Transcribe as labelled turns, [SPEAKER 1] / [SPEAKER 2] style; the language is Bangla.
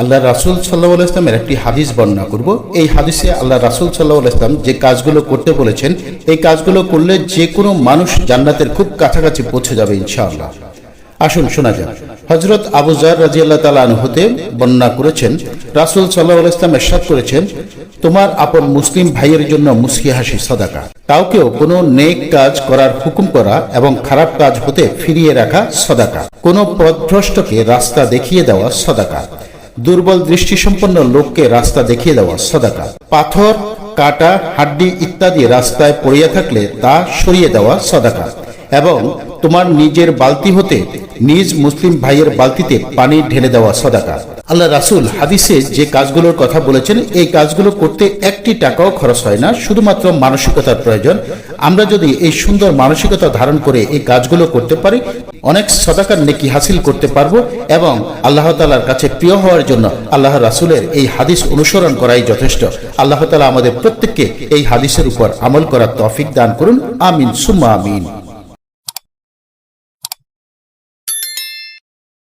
[SPEAKER 1] আল্লাহ রাসুল সাল্লাহ ইসলামের একটি হাদিস বর্ণনা করব। এই হাদিসে আল্লাহ রাসুল সাল্লাহ ইসলাম যে কাজগুলো করতে বলেছেন, এই কাজগুলো করলে যে কোনো মানুষ জান্নাতের খুব কাছাকাছি পৌঁছে যাবে ইনশাআল্লাহ। আসুন শোনা যাক। হজরত আবু জার রাজি আল্লাহ তালা হতে বর্ণনা করেছেন, রাসুল সাল্লাহ ইসলাম এরশাদ করেছেন, তোমার আপন মুসলিম ভাইয়ের জন্য মুসকি হাসি সদাকা। কাউকেও কোনো নেক কাজ করার হুকুম করা এবং খারাপ কাজ হতে ফিরিয়ে রাখা সদাকা। কোনো পথভ্রষ্টকে রাস্তা দেখিয়ে দেওয়া সদাকা। দুর্বল দৃষ্টিসম্পন্ন লোককে রাস্তা দেখিয়ে দেওয়া সদাকা পাথর, কাটা, হাড্ডি ইত্যাদি রাস্তায় পড়িয়া থাকলে তা সরিয়ে দেওয়া সদাকা এবং তোমার নিজের বালতি হতে নিজ মুসলিম ভাইয়ের বালতিতে পানি ঢেলে দেওয়া সদাকা। আল্লাহ রাসুল হাদিসে যে কাজগুলোর কথা বলেছেন, এই কাজগুলো করতে একটি টাকাও খরচ হয় না, শুধুমাত্র মানসিকতার প্রয়োজন। আমরা যদি এই সুন্দর মানসিকতা ধারণ করে এই কাজগুলো করতে পারি, অনেক সদাকার নেকি হাসিল করতে পারব এবং আল্লাহ তালার কাছে প্রিয় হওয়ার জন্য আল্লাহ রাসুলের এই হাদিস অনুসরণ করাই যথেষ্ট। আল্লাহ তালা আমাদের প্রত্যেককে এই হাদিসের উপর আমল করার তফিক দান করুন। আমিন, সুম্মা আমিন।